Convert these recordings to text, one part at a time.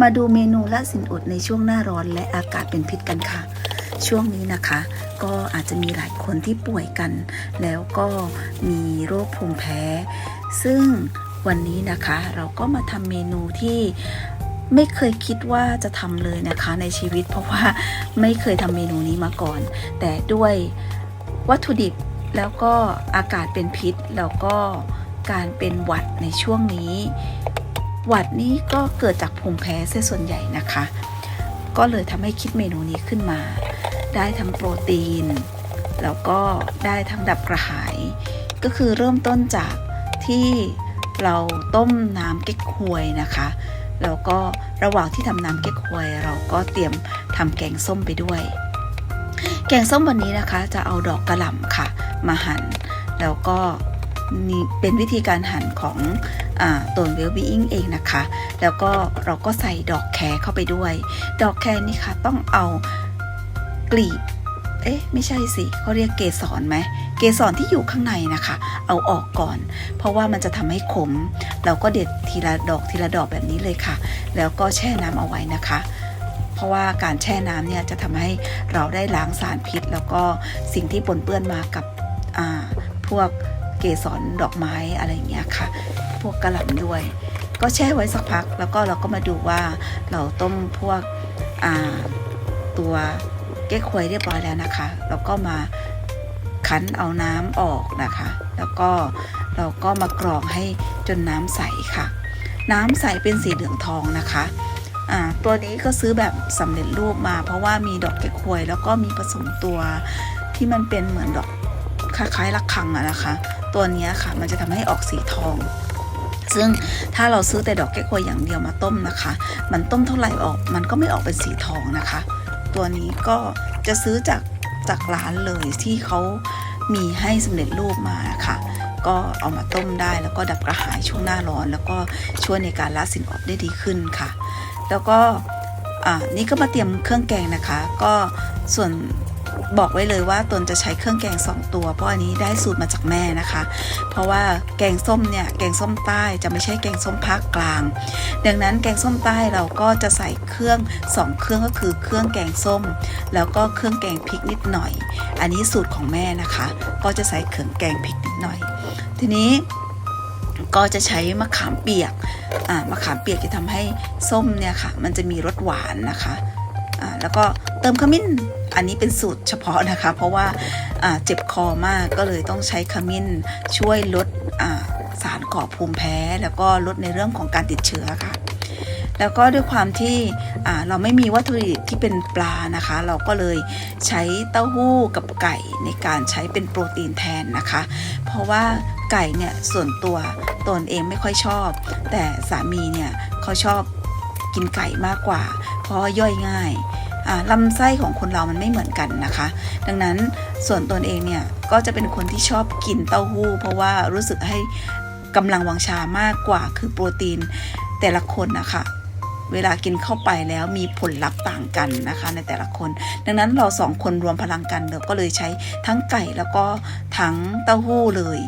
มาดูเมนูละสินอดในช่วงหน้าร้อนและอากาศเป็นพิษกันค่ะ ช่วงนี้นะคะ ก็อาจจะมีหลายคนที่ป่วยกัน แล้วก็มีโรคภูมิแพ้ ซึ่งวันนี้นะคะ เราก็มาทำเมนูที่ไม่เคยคิดว่าจะทำเลยนะคะในชีวิต เพราะว่าไม่เคยทำเมนูนี้มาก่อน แต่ด้วยวัตถุดิบแล้วก็อากาศเป็นพิษ แล้วก็การเป็นหวัดในช่วงนี้ หวัดนี้ก็เกิดจากภูมิแพ้เสียส่วนใหญ่นะคะ ก็เลยทำให้คิดเมนูนี้ขึ้นมา ได้ทั้งโปรตีน แล้วก็ได้ทั้งดับกระหาย ก็คือเริ่มต้นจากที่เราต้มน้ำเก๊กฮวยนะคะแล้วก็ระหว่างที่ทำน้ำเก๊กฮวย เราก็เตรียมทำแกงส้มไปด้วย แกงส้มวันนี้นะคะ จะเอาดอกกระหล่ำค่ะ มาหั่นแล้วก็นี่เป็นวิธีการหั่นของ ตัวเวลบีอิงเองนะคะ แล้วก็เราก็ใส่ดอกแคร์เข้าไปด้วย ดอกแคร์นี่ค่ะต้องเอากลีบเอ๊ะไม่ใช่สิเขาเรียกเกสรไหมเกสรที่อยู่ข้างในนะคะ เอาออกก่อน เพราะว่ามันจะทำให้ขม เราก็เด็ดทีละดอกทีละดอกแบบนี้เลยค่ะ แล้วก็แช่น้ำเอาไว้นะคะ เพราะว่าการแช่น้ำเนี่ยจะทำให้เราได้ล้างสารพิษ แล้วก็สิ่งที่ปนเปื้อนมากับพวก เกสรดอกไม้อะไรอย่างเงี้ยค่ะ พวกกระหล่ำด้วย ก็แช่ไว้สักพัก แล้วก็เราก็มาดูว่าเราต้มพวกตัวเก๊กฮวยเรียบร้อยแล้วนะคะ แล้วก็มาคั้นเอาน้ำออกนะคะ แล้วก็เราก็มากรองให้จนน้ำใสค่ะ น้ำใสเป็นสีเหลืองทองนะคะตัวนี้ก็ซื้อแบบสำเร็จรูปมา เพราะว่ามีดอกเก๊กฮวย แล้วก็มีผสมตัวที่มันเป็นเหมือนดอกคล้ายๆระฆังอะนะคะ ตัวนี้ค่ะ มันจะทำให้ออกสีทอง ซึ่งถ้าเราซื้อแต่ดอกแก้วควยอย่างเดียวมาต้มนะคะ มันต้มเท่าไหร่ออก มันก็ไม่ออกเป็นสีทองนะคะ ตัวนี้ก็จะซื้อจากจากร้านเลยที่เขามีให้สำเร็จรูปมาค่ะ ก็เอามาต้มได้แล้วก็ดับกระหายช่วงหน้าร้อน แล้วก็ช่วยในการละสิ่งออกได้ดีขึ้นค่ะ แล้วก็อ่านี่ก็มาเตรียมเครื่องแกงนะคะ ก็ส่วน บอกไว้เลยว่าตนจะใช้เครื่องแกง 2 ตัว เพราะอันนี้ได้สูตรมาจากแม่นะคะ เพราะว่าแกงส้มเนี่ยแกงส้มใต้จะไม่ใช่แกงส้มภาคกลาง ดังนั้นแกงส้มใต้เราก็จะใส่เครื่อง 2 เครื่องก็คือเครื่องแกงส้ม แล้วก็เครื่องแกงพริกนิดหน่อย อันนี้สูตรของแม่นะคะ ก็จะใส่เครื่องแกงพริกนิดหน่อย ทีนี้ก็จะใช้มะขามเปียก อ่ามะขามเปียกจะทำให้ส้มเนี่ยค่ะ มันจะมีรสหวานนะคะ แล้วก็เติมขมิ้น อันนี้เป็นสูตรเฉพาะนะคะ เพราะว่าเจ็บคอมากก็เลยต้องใช้ขมิ้นช่วยลดสารก่อภูมิแพ้ แล้วก็ลดในเรื่องของการติดเชื้อค่ะ แล้วก็ด้วยความที่เราไม่มีวัตถุดิบที่เป็นปลานะคะ เราก็เลยใช้เต้าหู้กับไก่ในการใช้เป็นโปรตีนแทนนะคะ เพราะว่าไก่เนี่ยส่วนตัวตนเองไม่ค่อยชอบ แต่สามีเนี่ยเขาชอบกินไก่มากกว่า เพราะย่อยง่ายลำไส้ของคนเรามันไม่เหมือนกันนะคะ ดังนั้นส่วนตนเองเนี่ยก็จะเป็นคนที่ชอบกินเต้าหู้ เพราะว่ารู้สึกให้กำลังวังชามากกว่าคือโปรตีนแต่ละคนนะคะเวลากินเข้าไปแล้วมีผลลัพธ์ต่างกันนะคะในแต่ละคน ดังนั้นเราสองคนรวมพลังกันเราก็เลยใช้ทั้งไก่แล้วก็ทั้งเต้าหู้เลย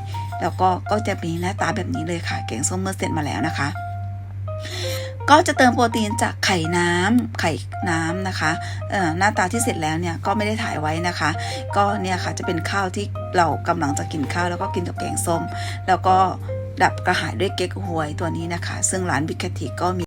แล้วก็ก็จะมีหน้าตาแบบนี้เลยค่ะ แกงส้มเมื่อเสร็จมาแล้วนะคะ ก็จะเติมโปรตีนจากไข่น้ำไข่น้ำนะคะเอ่อหน้าตาที่เสร็จแล้วเนี่ยก็ไม่ได้ถ่ายไว้นะคะ ก็เนี่ยค่ะจะเป็นข้าวที่เรากำลังจะกินข้าวแล้วก็กินกับแกงส้ม แล้วก็ดับกระหายด้วยเก๊กฮวยตัวนี้นะคะ ซึ่งร้านบิกติก็มี